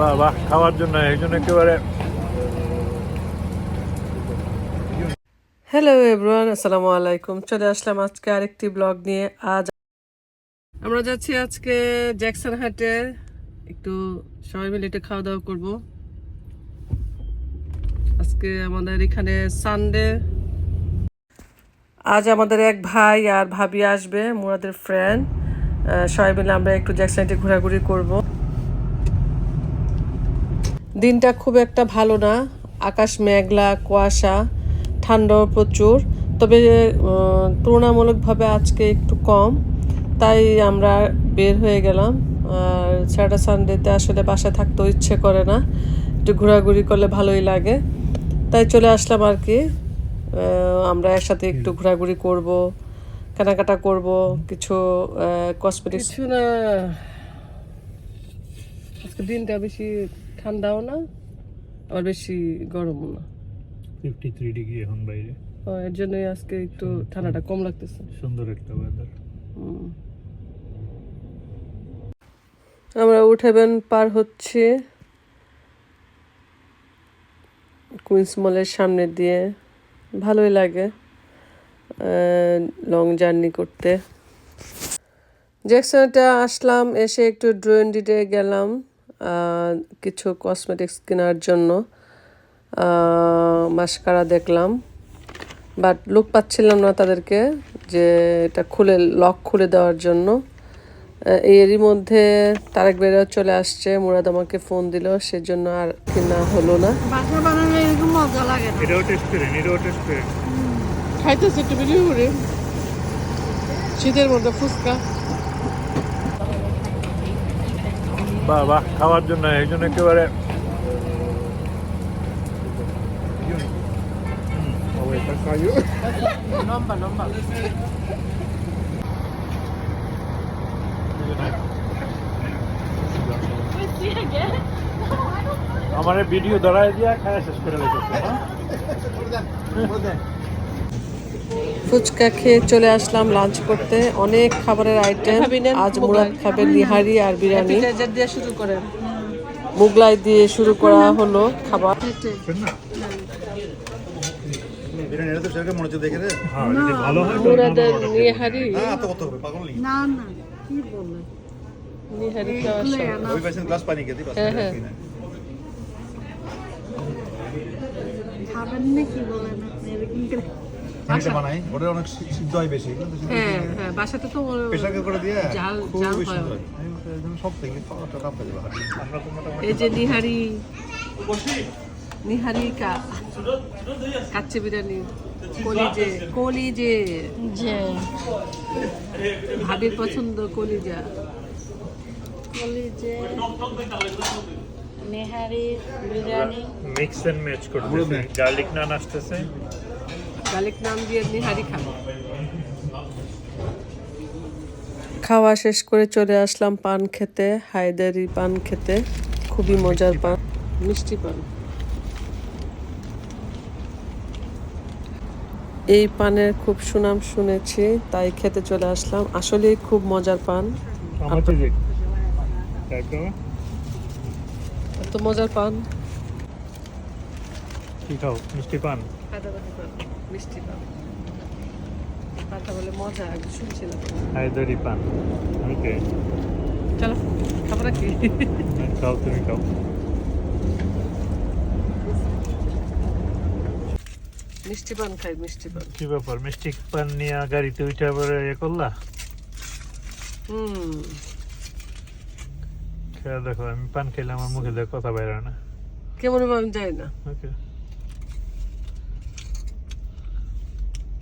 বাহ বাহ, খাওয়ার জন্য, এই জন্য একেবারে হ্যালো এভরিওয়ান আসসালামু আলাইকুম। চলে আসলাম আজকে আরেকটি ব্লগ নিয়ে। আজ আমরা যাচ্ছি আজকে জ্যাকসন হাটে। একটু সবাই মিলে একটু খাওয়া দাওয়া করব। আজকে আমাদের এখানে সানডে আজ আমাদের এক ভাই আর ভাবি আসবে, মুরাদের ফ্রেন্ড সবাই মিলে আমরা একটু জ্যাকসন হাটে ঘোরাঘুরি করব। দিনটা খুব একটা ভালো না। আকাশ মেঘলা কুয়াশা ঠান্ডাও প্রচুর। তবে তুলনামূলকভাবে আজকে একটু কম। তাই আমরা বের হয়ে গেলাম। আর স্যাটারডে সানডেতে আসলে বাসায় থাকতেও ইচ্ছে করে না। একটু ঘোরাঘুরি করলে ভালোই লাগে। তাই চলে আসলাম আর কি। আমরা একসাথে একটু ঘোরাঘুরি করব কেনাকাটা করব কিছু কসমেটিক্স কিছু না। আজকে দিনটা বেশি ঠান্ডাও না আবার বেশি গরমও না। ফিফটি থ্রি ডিগ্রি এখন বাইরে। এর জন্যই আজকে একটু ঠান্ডাটা কম লাগতেছে। সুন্দর একটা ওয়েদার আমরা উঠেবেন পার হচ্ছে কুইন্স মলের সামনে দিয়ে। ভালোই লাগে লং জার্নি করতে। জ্যাকসনটা আসলাম এসে একটু ড্রোয়েন ডিটে গেলাম। কিছু কসমেটিক্স কেনার জন্য মাস্কারা দেখলাম। বাট লুক পাচ্ছিলাম না তাদেরকে যে এটা খুলে লক খুলে দেওয়ার জন্য। এরই মধ্যে তারেক বেড়েও চলে আসছে মুরাদ আমাকে ফোন দিল সেজন্য আর কেনা হলো না। বাসা বানালে এরকম মজা লাগে এটাও টেস্ট এটাও টেস্ট খাইতেছে একটু করে শীতের মধ্যে ফুচকা। বাহ বাহ খাওয়ার জন্য এই জন্য একেবারে আমার ভিডিও ধরায় দিয়া খায় শেষ করে লেগেছে ফুচকা খেয়ে চলে আসলাম লাঞ্চ করতে। অনেক খাবারের আইটেম আজ মুরাদ খাবে নিহারি আর বিরিয়ানি। দিয়ে শুরু করেন মুগলাই দিয়ে শুরু করা হলো খাবার। না। বিরিয়ানি এটা তো সেরকম হচ্ছে দেখে রে। হ্যাঁ যদি ভালো তো মুরাদের নিহারি। না এত কত হবে? পাগল নেই না না কি হ্যাঁ, হ্যাঁ। খাবেন না। কি বলেন? বানাই। ওটা অনেক সিদ্ধ হয় বেশি হ্যাঁ হ্যাঁ বাসাতে তো প্রেসার কুকারে দিয়ে জাল- জাল হয়। হয়। সব থেকে হয়ে এই যে নিহারি নিহারি কা কাচ্চি বিরিয়ানি। কলিজে কলিজে যে ভাবির পছন্দ কলিজা nihari biryani. Mix and match করতেছে। গার্লিক নান আসতেছে। গার্লিক নাম দিয়ে নিহারি খাব খাওয়া শেষ করে চলে আসলাম পান খেতে হায়দারি পান খেতে। খুবই মজার পান। মিষ্টি পান। এই পানের খুব সুনাম শুনেছি তাই খেতে চলে আসলাম। আসলেই খুব মজার পান। এত মজার পান। কি খাও? মিষ্টি পান? হায়দ্রাবাদি পান মিষ্টি পান পানটা বলে মজা আগে শুনছিলাম। হায়দারি পান। ওকে চলো খাব নাকি? খাও তুমি খাও। মিষ্টি পান খাই মিষ্টি পান। কি ব্যাপার? মিষ্টি পান নিয়ে গাড়িতে উঠে আবার ইয়ে করলা? হুম। খেয়ে দেখো আমি পান খেলে আমার মুখে দেখো কথা বাইরে না। কেমন আমি জানি না। ওকে।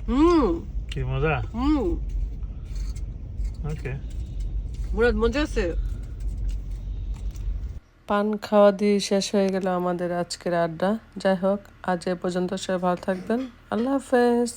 হুম কি মজা হুম ওকে মুরাদ মজা আছে? পান খাওয়া দিয়ে শেষ হয়ে গেল আমাদের আজকের আড্ডা। যাই হোক আজ এ পর্যন্ত সবাই ভালো থাকবেন। আল্লাহ হাফেজ।